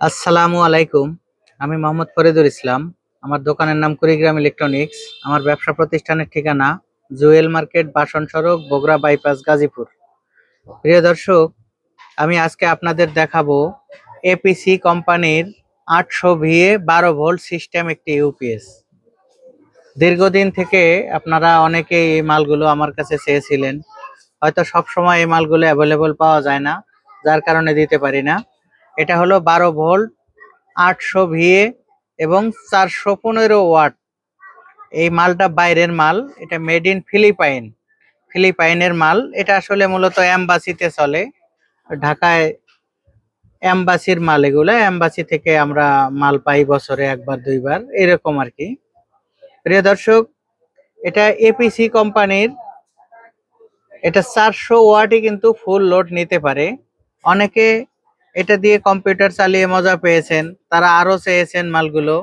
আসসালামু আলাইকুম। আমি মোহাম্মদ ফরিদুল ইসলাম। আমার দোকানের নাম কুড়িগ্রাম ইলেকট্রনিক্স। আমার ব্যবসা প্রতিষ্ঠানের ঠিকানা জুয়েল মার্কেট বাসন সড়ক, বগুড়া বাইপাস, গাজীপুর। প্রিয় দর্শক, আমি আজকে আপনাদের দেখাবো এপিসি কোম্পানির আটশো ভিএ বারো ভোল্ট সিস্টেম একটি ইউপিএস দীর্ঘদিন থেকে আপনারা অনেকেই এই মালগুলো আমার কাছে চেয়েছিলেন। হয়তো সবসময় এই মালগুলো অ্যাভেলেবল পাওয়া যায় না, যার কারণে দিতে পারি না। এটা হলো বারো ভোল্ট, আটশো ভিএ এবং চারশো পনেরো ওয়াট। এই মালটা বাইরের মাল, এটা মেড ইন ফিলিপাইন ফিলিপাইনের মাল, এটা আসলে মূলত অ্যাম্বাসিতে চলে। ঢাকায় অ্যাম্বাসির মাল এগুলো অ্যাম্বাসি থেকে আমরা মাল পাই বছরে একবার, দুইবার, এরকম আর কি। প্রিয় দর্শক, এটা এপিসি কোম্পানির, এটা চারশো ওয়াটই কিন্তু ফুল লোড নিতে পারে। অনেকে এটা দিয়ে কম্পিউটার চালিয়ে মজা পেয়েছেন। তারা আরও চেয়েছেন মালগুলো।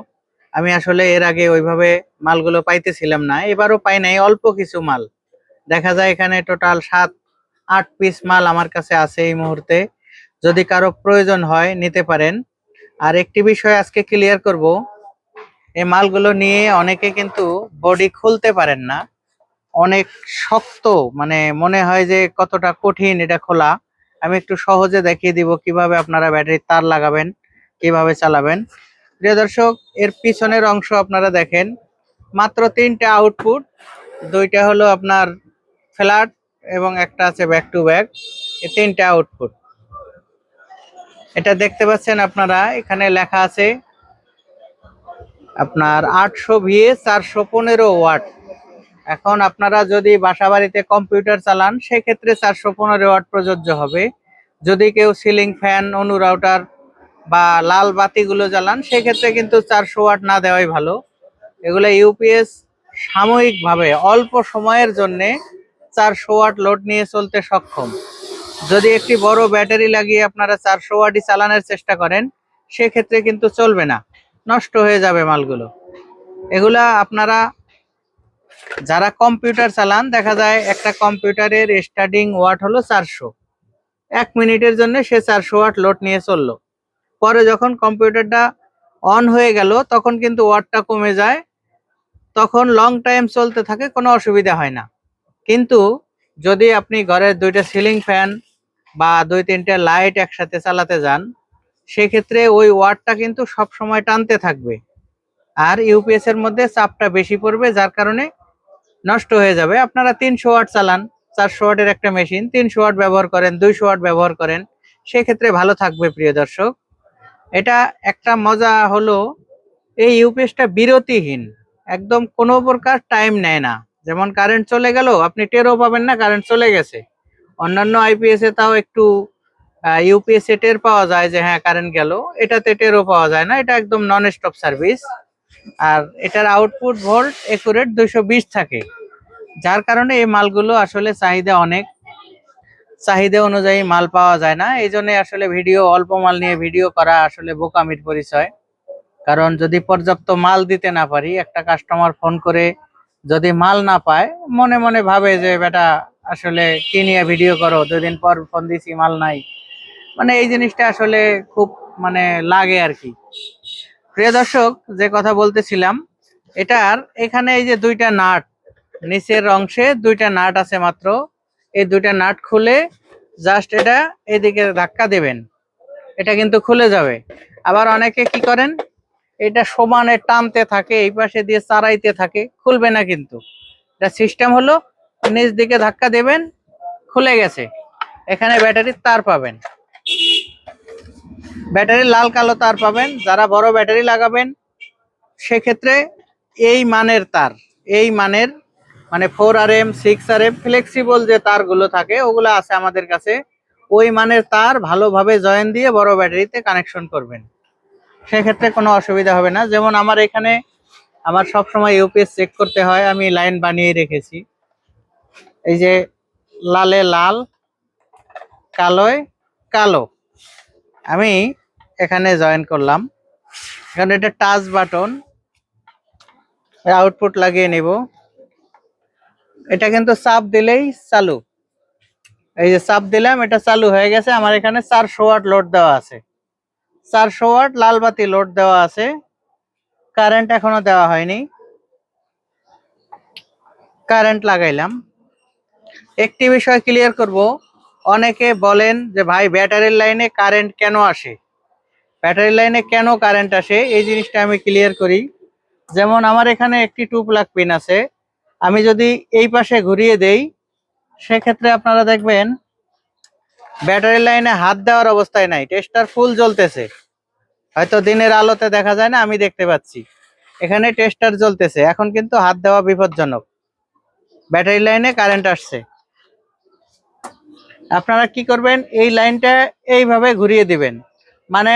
আমি আসলে এর আগে ওইভাবে মালগুলো পাইতেছিলাম না। এবারও পাই নাই, অল্প কিছু মাল। দেখা যায় এখানে টোটাল সাত, আট পিস মাল আমার কাছে আছে এই মুহূর্তে। যদি কারও প্রয়োজন হয়, নিতে পারেন। আর একটি বিষয় আজকে ক্লিয়ার করব। এই মালগুলো নিয়ে অনেকে কিন্তু বডি খুলতে পারেন না। অনেক শক্ত মানে মনে হয় যে কতটা কঠিন এটা খোলা। আমি একটু সহজে দেখিয়ে দিব কীভাবে আপনারা ব্যাটারির তার লাগাবেন, কীভাবে চালাবেন। প্রিয় দর্শক, এর পিছনের অংশ আপনারা দেখেন, মাত্র তিনটা আউটপুট দুইটা হলো আপনার ফ্ল্যাট এবং একটা আছে ব্যাক টু ব্যাক এই তিনটা আউটপুট এটা দেখতে পাচ্ছেন আপনারা, এখানে লেখা আছে আপনার আটশো ভিএ চারশো পনেরো ওয়াট এখন আপনারা যদি বাসা বাড়িতে কম্পিউটার চালান, সেক্ষেত্রে চারশো পনেরো ওয়াট প্রযোজ্য হবে। যদি কেউ সিলিং ফ্যান, অনু রাউটার বা লাল বাতিগুলো জ্বালান, সেক্ষেত্রে কিন্তু চারশো ওয়াট না দেওয়াই ভালো। এগুলো ইউপিএস সাময়িকভাবে অল্প সময়ের জন্যে চারশো ওয়াট লোড নিয়ে চলতে সক্ষম। যদি একটি বড় ব্যাটারি লাগিয়ে আপনারা চারশো ওয়াটই চালানোর চেষ্টা করেন, সেক্ষেত্রে কিন্তু চলবে না। নষ্ট হয়ে যাবে মালগুলো। এগুলা আপনারা যারা কম্পিউটার চালান, দেখা যায় একটা কম্পিউটারের স্টার্টিং ওয়াট হলো চারশো। এক মিনিটের জন্য সে চারশো ওয়াট লোড নিয়ে চলল। পরে যখন কম্পিউটারটা অন হয়ে গেল, তখন কিন্তু ওয়াটটা কমে যায়। তখন লং টাইম চলতে থাকে, কোনো অসুবিধা হয় না। কিন্তু যদি আপনি ঘরের দুইটা সিলিং ফ্যান বা দুই তিনটে লাইট একসাথে চালাতে যান, সেক্ষেত্রে ওই ওয়াটটা কিন্তু সব সময় টানতে থাকবে। আর ইউপিএস এর মধ্যে চাপটা বেশি পড়বে, যার কারণে নষ্ট হয়ে যাবে। আপনারা তিনশো ওয়াট চালান, চারশো ওয়াটের একটা মেশিন, তিনশো ওয়াট ব্যবহার করেন, দুইশো ওয়াট ব্যবহার করেন, সেক্ষেত্রে ভালো থাকবে প্রিয় দর্শক। এটা একটা মজা হলো, এই ইউপিএসটা বিরতিহীন, একদম কোনো প্রকার টাইম নেয় না। যেমন কারেন্ট চলে গেল, আপনি টেরও পাবেন না কারেন্ট চলে গেছে। অন্যান্য আইপিএস তাও একটু ইউপিএস টের পাওয়া যায় যে হ্যাঁ কারেন্ট গেল, এটাতে টেরও পাওয়া যায় না, এটা একদম নন স্টপ সার্ভিস আর এটার আউটপুট ভোল্ট একুরেট বিশ থাকে। যার কারণে এই মালগুলো আসলে চাহিদা অনেক। চাহিদা অনুযায়ী মাল পাওয়া যায় না। এই জন্য আসলে ভিডিও, অল্প মাল নিয়ে ভিডিও করা আসলে বোকামির পরিচয়। কারণ যদি পর্যাপ্ত মাল দিতে না পারি, একটা কাস্টমার ফোন করে যদি মাল না পায়, মনে মনে ভাবে যে, বেটা, আসলে কি নিয়ে ভিডিও করো? দুদিন পর ফোন দিছি, মাল নাই। মানে এই জিনিসটা আসলে খুব মানে লাগে আর কি। প্রিয় দর্শক, যে কথা বলতেছিলাম, এটার এখানে এই যে দুইটা নাট, নিচের অংশে দুইটা নাট আছে মাত্র। এই দুইটা নাট খুলে জাস্ট এটা এদিকে ধাক্কা দেবেন। এটা কিন্তু খুলে যাবে। আবার অনেকে কি করেন? এটা সমানে টানতে থাকে, এই পাশে দিয়ে চারাইতে থাকে, খুলবে না কিন্তু। এটা সিস্টেম হলো, নিচ দিকে ধাক্কা দেবেন, খুলে গেছে। এখানে ব্যাটারির তার পাবেন। ব্যাটারি লাল কালো তার পাবেন, যারা বড় ব্যাটারি লাগাবেন, সেক্ষেত্রে এই মানের তার, এই মানের মানে four R M six R M flexible যে তারগুলো থাকে, ওগুলো আছে আমাদের কাছে। ওই মানের তার ভালোভাবে জয়েন দিয়ে বড় ব্যাটারিতে কানেকশন করবেন। সেক্ষেত্রে কোনো অসুবিধা হবে না। যেমন আমার এখানে আমার সব সময় ইউপিএস চেক করতে হয়, আমি লাইন বানিয়ে রেখেছি। এই যে লালে লাল, কালোয় কালো। আমি এখানে জয়েন করলাম। এখানে এটা টাচ বাটন আউটপুট লাগিয়ে নিব। এটা কিন্তু চাপ দিলেই চালু। এই যে চাপ দিলাম, এটা চালু হয়ে গেছে। আমার এখানে চারশো ওয়াট লোড দেওয়া আছে। চারশো ওয়াট লাল বাতি লোড দেওয়া আছে। কারেন্ট এখনও দেওয়া হয়নি। কারেন্ট লাগাইলাম। একটি বিষয় ক্লিয়ার করব। অনেকে বলেন যে, ভাই ব্যাটারির লাইনে কারেন্ট কেন আসে? ব্যাটারি লাইনে কেন কারেন্ট আসে, এই জিনিসটা আমি ক্লিয়ার করি। যেমন আমার এখানে একটি টু প্লাগ পিন আছে। আমি যদি এই পাশে ঘুরিয়ে দেই, সেক্ষেত্রে আপনারা দেখবেন, ব্যাটারি লাইনে হাত দেওয়ার অবস্থায় নাই টেস্টার ফুল জ্বলতেছে। হয়তো দিনের আলোতে দেখা যায় না, আমি দেখতে পাচ্ছি। এখানে টেস্টার জ্বলতেছে, এখন কিন্তু হাত দেওয়া বিপজ্জনক। ব্যাটারি লাইনে কারেন্ট আসছে। আপনারা কি করবেন, এই লাইনটা এইভাবে ঘুরিয়ে দিবেন। মানে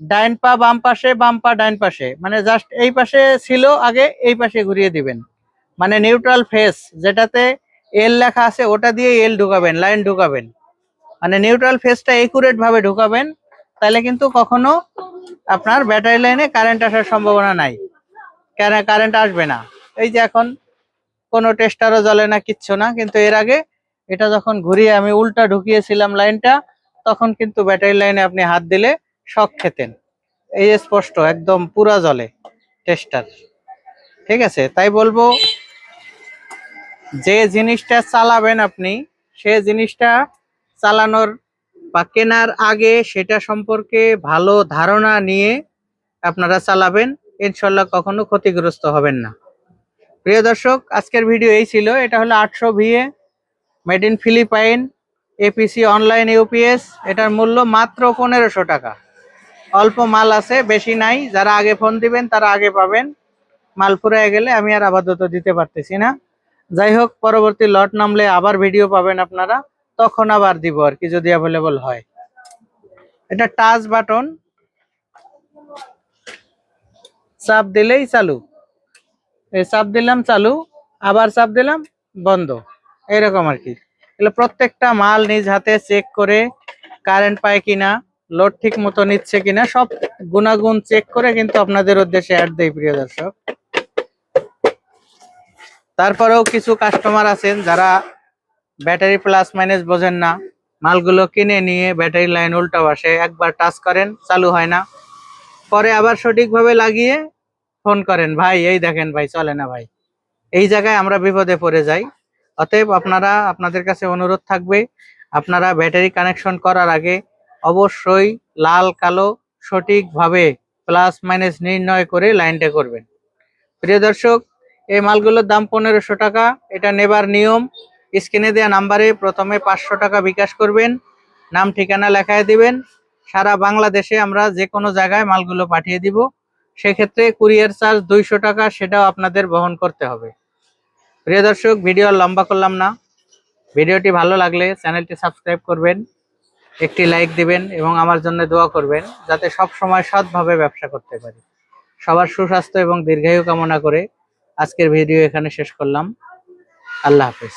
ডাইন পা বাম পাশে, বাম পা ডাইন পাশে। মানে জাস্ট এই পাশে ছিল, আগে এই পাশে ঘুরিয়ে দিবেন। মানে নিউট্রাল ফেস যেটাতে এল লেখা আছে, ওটা দিয়ে এল ঢুকাবেন লাইন ঢুকাবেন। মানে নিউট্রাল ফেসটা ভাবে ঢুকাবেন, তাহলে কিন্তু কখনো আপনার ব্যাটারি লাইনে কারেন্ট আসার সম্ভাবনা নাই। কেন? কারেন্ট আসবে না। এই যে এখন কোনো টেস্টারও জ্বলে না, কিচ্ছু না, কিন্তু এর আগে এটা যখন ঘুরিয়ে আমি উল্টা ঢুকিয়েছিলাম লাইনটা তখন কিন্তু ব্যাটারি লাইনে আপনি হাত দিলে শক খেতেন। এই স্পষ্ট, একদম পুরা জলে, টেস্টার। ঠিক আছে, তাই বলব, যে জিনিসটা চালাবেন আপনি, সে জিনিসটা চালানোর বা কেনার আগে সেটা সম্পর্কে ভালো ধারণা নিয়ে আপনারা চালাবেন, ইনশাল্লাহ কখনো ক্ষতিগ্রস্ত হবেন না। প্রিয় দর্শক, আজকের ভিডিও এই ছিল। এটা হলো আটশো VA, made in Philippine APC online UPS এটার মূল্য মাত্র পনেরোশো টাকা। অল্প মাল আছে, বেশি নাই। যারা আগে ফোন দিবেন, তারা আগে পাবেন। মাল ফুরায় গেলে আমি আর আপাতত দিতে পারতেছি না। যাই হোক, পরবর্তী লট নামলে আবার ভিডিও পাবেন আপনারা। তখন আবার দিব আর কি, যদি অ্যাভেলেবল হয়। এটা টাচ বাটন চাপ দিলেই চালু। এই চাপ দিলাম, চালু। আবার চাপ দিলাম, বন্ধ। এরকম আর কি। প্রত্যেকটা মাল নিজ হাতে চেক করে কারেন্ট পায় কিনা। লোড ঠিক মতো নিচ্ছে কিনা সব গুণাগুণ চেক করে কিন্তু আপনাদের উদ্দেশ্যে অ্যাড দেয় প্রিয় দর্শক। তারপরেও কিছু কাস্টমার আছেন যারা ব্যাটারি প্লাস মাইনাস বোঝেন না। মালগুলো কিনে নিয়ে ব্যাটারি লাইন উল্টা বসে একবার টাচ করেন, চালু হয় না। পরে আবার সঠিকভাবে লাগিয়ে ফোন করেন, ভাই, এই দেখেন ভাই, চলে না ভাই। এই জায়গায় আমরা বিপদে পড়ে যাই। অতএব আপনারা, আপনাদের কাছে অনুরোধ থাকবে, আপনারা ব্যাটারি কানেকশন করার আগে অবশ্যই লাল, কালো সঠিকভাবে প্লাস, মাইনাস নির্ণয় করে লাইনটা করবেন। প্রিয় দর্শক, এই মালগুলোর দাম পনেরোশো টাকা। এটা নেবার নিয়ম। স্ক্রিনে দেওয়া নাম্বারে প্রথমে পাঁচশো টাকা বিকাশ করবেন। নাম, ঠিকানা লেখায় দিবেন। সারা বাংলাদেশে আমরা যে কোনো জায়গায় মালগুলো পাঠিয়ে দিব। সেক্ষেত্রে কুরিয়ার চার্জ দুইশো টাকা, সেটাও আপনাদের বহন করতে হবে। প্রিয় দর্শক, ভিডিও লম্বা করলাম না। ভিডিওটি ভালো লাগলে চ্যানেলটি সাবস্ক্রাইব করবেন। একটি লাইক দিবেন এবং আমার জন্য দোয়া করবেন যাতে সব সময় সৎভাবে ব্যবসা করতে পারি। সবার সুস্বাস্থ্য এবং দীর্ঘায়ু কামনা করে আজকের ভিডিও এখানে শেষ করলাম। আল্লাহ হাফেজ।